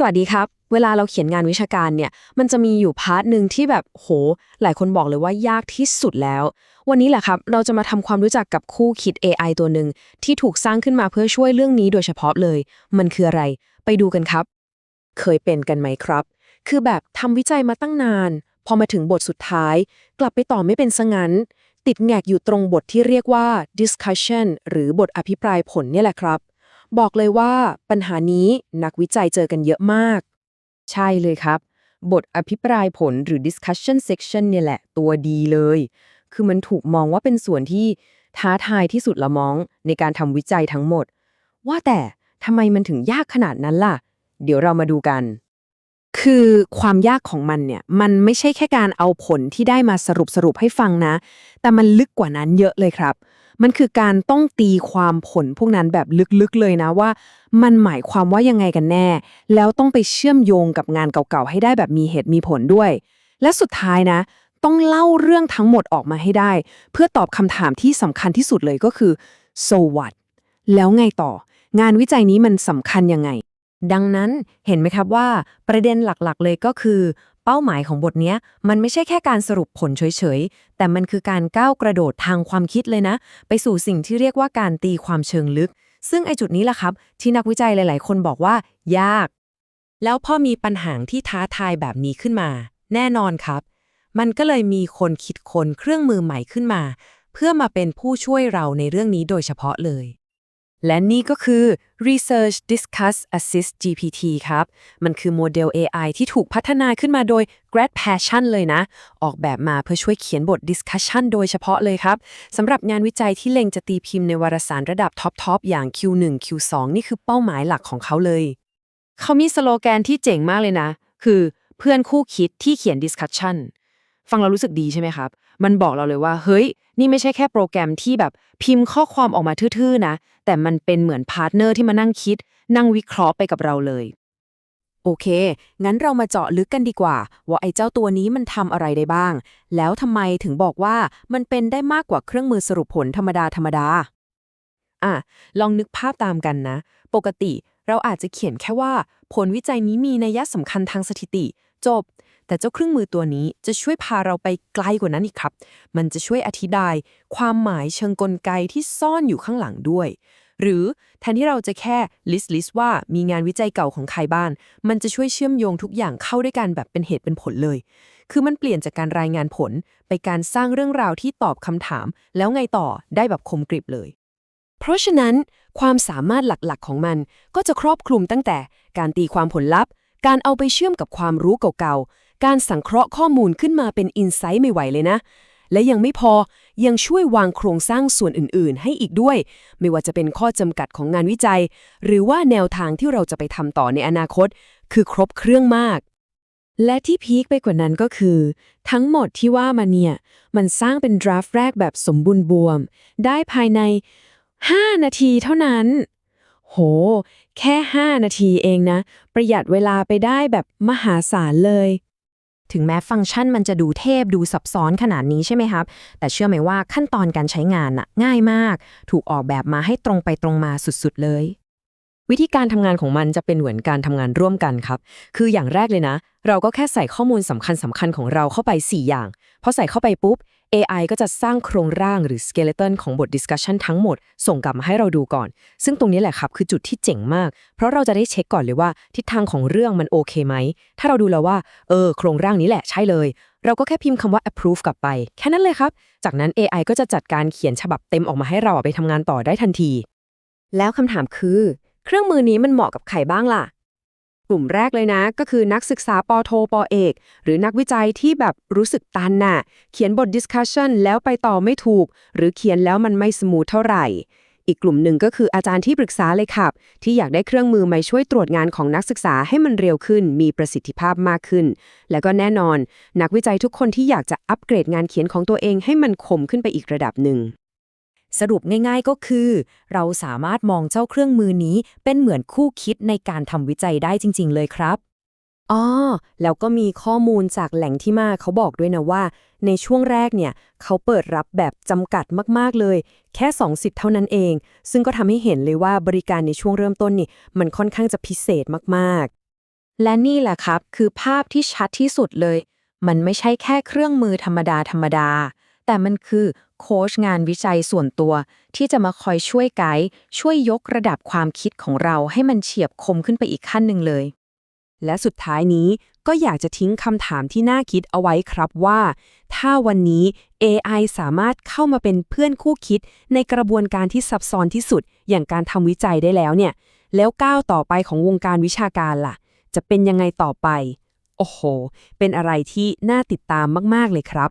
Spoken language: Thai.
สวัสดีครับ เวลาเราเขียนงานวิชาการเนี่ย มันจะมีอยู่พาร์ทหนึ่งที่แบบโห หลายคนบอกเลยว่ายากที่สุดแล้ว วันนี้แหละครับ เราจะมาทำความรู้จักกับคู่คิด AI ตัวหนึ่งที่ถูกสร้างขึ้นมาเพื่อช่วยเรื่องนี้โดยเฉพาะเลย มันคืออะไร ไปดูกันครับ เคยเป็นกันไหมครับ คือแบบทำวิจัยมาตั้งนาน พอมาถึงบทสุดท้าย กลับไปต่อไม่เป็นซะงั้น ติดแงกอยู่ตรงบทที่เรียกว่า discussion หรือบทอภิปรายผลเนี่ยแหละครับ บอกเลยว่าปัญหานี้นักวิจัยเจอกันเยอะมาก ใช่เลยครับ บทอภิปรายผลหรือ discussion section เนี่ยแหละ ตัวดีเลย คือมันถูกมองว่าเป็นส่วนที่ท้าทายที่สุดละมองในการทำวิจัยทั้งหมด ว่าแต่ทำไมมันถึงยากขนาดนั้นล่ะ เดี๋ยวเรามาดูกัน คือความยากของมันเนี่ย มันไม่ใช่แค่การเอาผลที่ได้มาสรุปสรุปให้ฟังนะ แต่มันลึกกว่านั้นเยอะเลยครับ มันคือการต้องตีความผลพวกนั้นแบบลึกๆเลยนะว่า มันหมายความว่ายังไงกันแน่ แล้วต้องไปเชื่อมโยงกับงานเก่าๆ ให้ได้แบบมีเหตุมีผลด้วย และสุดท้ายนะ ต้องเล่าเรื่องทั้งหมดออกมาให้ได้ เพื่อตอบคำถามที่สำคัญที่สุดเลยก็คือ so what แล้วไงต่อ งานวิจัยนี้มันสำคัญยังไงดังนั้นเห็นไหมครับว่าประเด็นหลักๆ เลยก็คือ เป้าหมายของบทนี้มันไม่ใช่แค่การสรุปผลเฉยๆ แต่มันคือการก้าวกระโดดทางความคิดเลยนะ ไปสู่สิ่งที่เรียกว่าการตีความเชิงลึก ซึ่งไอจุดนี้แหละครับ ที่นักวิจัยหลาย ๆ คนบอกว่า ยาก แล้วพอมีปัญหาที่ท้าทายแบบนี้ขึ้นมา แน่นอนครับ มันก็เลยมีคนคิดคนเครื่องมือใหม่ขึ้นมา เพื่อมาเป็นผู้ช่วยเราในเรื่องนี้โดยเฉพาะเลย และนี่ก็คือ Research Discuss Assist GPT ครับ มันคือโมเดล AI ที่ถูกพัฒนาขึ้นมาโดย Grad Passion เลยนะ ออกแบบมาเพื่อช่วยเขียนบท discussion โดยเฉพาะเลยครับ สำหรับงานวิจัยที่เล็งจะตีพิมพ์ในวารสารระดับท็อป ๆ อย่าง Q1 Q2 นี่คือเป้าหมายหลักของเขาเลย เขามีสโลแกนที่เจ๋งมากเลยนะ คือเพื่อนคู่คิดที่เขียน discussion ฟังเรารู้สึกดีใช่ไหมครับ มันบอกเราเลยว่า เฮ้ย นี่ไม่ใช่แค่โปรแกรมที่แบบพิมพ์ข้อความออกมาทื่อๆนะ แต่มันเป็นเหมือนพาร์ทเนอร์ที่มานั่งคิด นั่งวิเคราะห์ไปกับเราเลย โอเค งั้นเรามาเจาะลึกกันดีกว่า ว่าไอ้เจ้าตัวนี้มันทำอะไรได้บ้าง แล้วทำไมถึงบอกว่ามันเป็นได้มากกว่าเครื่องมือสรุปผลธรรมดาธรรมดาอะ ลองนึกภาพตามกันนะ ปกติเราอาจจะเขียนแค่ว่า ผลวิจัยนี้มีนัยสำคัญทางสถิติ จบ แต่เจ้าเครื่องมือตัวนี้จะช่วยพาเราไปไกลกว่านั้นอีกครับ มันจะช่วยอธิบาย ความหมายเชิงกลไกที่ซ่อนอยู่ข้างหลังด้วย หรือแทนที่เราจะแค่ลิสต์ลิสต์ว่ามีงานวิจัยเก่าของใครบ้าน มันจะช่วยเชื่อมโยงทุกอย่างเข้าด้วยกันแบบเป็นเหตุเป็นผลเลย คือมันเปลี่ยนจากการรายงานผล ไปการสร้างเรื่องราวที่ตอบคำถาม แล้วไงต่อได้แบบคมกริบเลยเพราะฉะนั้น ความสามารถหลักๆของมันก็จะครอบคลุมตั้งแต่ การตีความผลลัพธ์ การเอาไปเชื่อมกับความรู้เก่าๆ การสังเคราะห์ข้อมูลขึ้นมาเป็นอินไซต์ไม่ไหวเลยนะ และยังไม่พอยังช่วยวางโครงสร้างส่วนอื่น ๆ ให้อีกด้วย ไม่ว่าจะเป็นข้อจำกัดของงานวิจัย หรือว่าแนวทางที่เราจะไปทำต่อในอนาคต คือครบเครื่องมากและที่พีคไปกว่านั้นก็คือ ทั้งหมดที่ว่ามาเนี่ย มันสร้างเป็นดราฟต์แรกแบบสมบูรณ์บวม ได้ภายใน 5 นาทีเท่านั้น โห แค่ 5 นาทีเองนะ ประหยัดเวลาไปได้แบบมหาศาลเลย ถึงแม้ฟังก์ชันมันจะดูเทพดูซับซ้อนขนาดนี้ใช่ไหมครับ แต่เชื่อไหมว่าขั้นตอนการใช้งานน่ะง่ายมาก ถูกออกแบบมาให้ตรงไปตรงมาสุดๆเลย วิธีการทำงานของมันจะเป็นเหมือนการทำงานร่วมกันครับ คืออย่างแรกเลยนะ เราก็แค่ใส่ข้อมูลสำคัญสำคัญของเราเข้าไป 4 อย่างพอใส่เข้าไปปุ๊บ AI ก็จะสร้างโครงร่างหรือ skeleton ของบท discussion ทั้งหมด ส่งกลับมาให้เราดูก่อน ซึ่งตรงนี้แหละครับคือจุดที่เจ๋งมาก เพราะเราจะได้เช็คก่อนเลยว่าทิศทางของเรื่องมันโอเคไหม ถ้าเราดูแล้วว่า เออ โครงร่างนี้แหละใช่เลย เราก็แค่พิมพ์คำว่า approve กลับไป แค่นั้นเลยครับ จากนั้น AI ก็จะจัดการเขียนฉบับเต็มออกมาให้เราเอาไปทำงานต่อได้ทันที แล้วคำถามคือ เครื่องมือนี้มันเหมาะกับใครบ้างล่ะ กลุ่มแรกเลยนะ ก็คือนักศึกษาปโทปเอก หรือนักวิจัยที่แบบรู้สึกตันน่ะ เขียนบท discussion แล้วไปต่อไม่ถูก หรือเขียนแล้วมันไม่สมูทเท่าไหร่ อีกกลุ่มหนึ่งก็คืออาจารย์ที่ปรึกษาเลยครับ ที่อยากได้เครื่องมือมาช่วยตรวจงานของนักศึกษาให้มันเร็วขึ้น มีประสิทธิภาพมากขึ้น แล้วก็แน่นอน นักวิจัยทุกคนที่อยากจะอัปเกรดงานเขียนของตัวเองให้มันคมขึ้นไปอีกระดับหนึ่ง สรุปง่ายๆก็คือ เราสามารถมองเจ้าเครื่องมือนี้เป็นเหมือนคู่คิดในการทำวิจัยได้จริง ๆ เลยครับอ๋อแล้วก็มีข้อมูลจากแหล่งที่มาเขาบอกด้วยนะว่า ในช่วงแรกเนี่ย เขาเปิดรับแบบจำกัดมากๆเลย แค่2สิทธิ์เท่านั้นเอง ซึ่งก็ทำให้เห็นเลยว่าบริการในช่วงเริ่มต้นนี่ มันค่อนข้างจะพิเศษมากๆ และนี่แหละครับ คือภาพที่ชัดที่สุดเลย มันไม่ใช่แค่เครื่องมือธรรมดาธรรมดา แต่มันคือ โค้ชงานวิจัยส่วนตัว ที่จะมาคอยช่วยไกด์ช่วยยกระดับความคิดของเราให้มันเฉียบคมขึ้นไปอีกขั้นหนึ่งเลย และสุดท้ายนี้ก็อยากจะทิ้งคำถามที่น่าคิดเอาไว้ครับว่า ถ้าวันนี้ AI สามารถเข้ามาเป็นเพื่อนคู่คิด ในกระบวนการที่ซับซ้อนที่สุด อย่างการทำวิจัยได้แล้วเนี่ย แล้วก้าวต่อไปของวงการวิชาการล่ะ จะเป็นยังไงต่อไป โอ้โห เป็นอะไรที่น่าติดตามมาก ๆ เลยครับ